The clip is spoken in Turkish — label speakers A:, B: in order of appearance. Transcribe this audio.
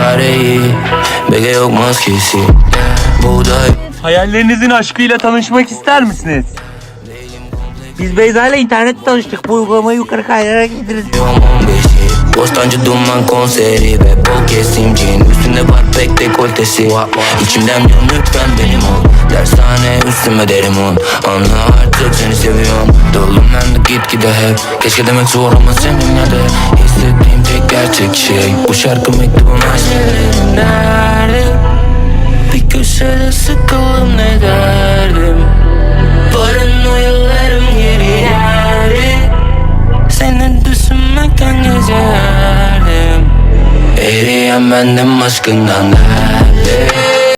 A: çareyi. Bege yok maskesi. Buğday.
B: Hayallerinizin aşkıyla tanışmak ister misiniz?
C: Biz Beyza ile internette tanıştık. Bu uygulamayı yukarı kaydırarak indiririz.
A: Diyorum 15'i Bostancı duman konseri Ve bol kesimcin Üstünde var pek dekoltesi. İçimden yan lütfen benim ol. Dershane üstüme derim on Anla artık seni seviyorum. Dolum ben de git gide hep. Keşke demek zor ama seninle de şarkı mektubum nerede Bir köşede sıkılım ne derdim? Paranoyalarım geri geldi. Seni düşünmekten gecerdim Eriyen bendim aşkından der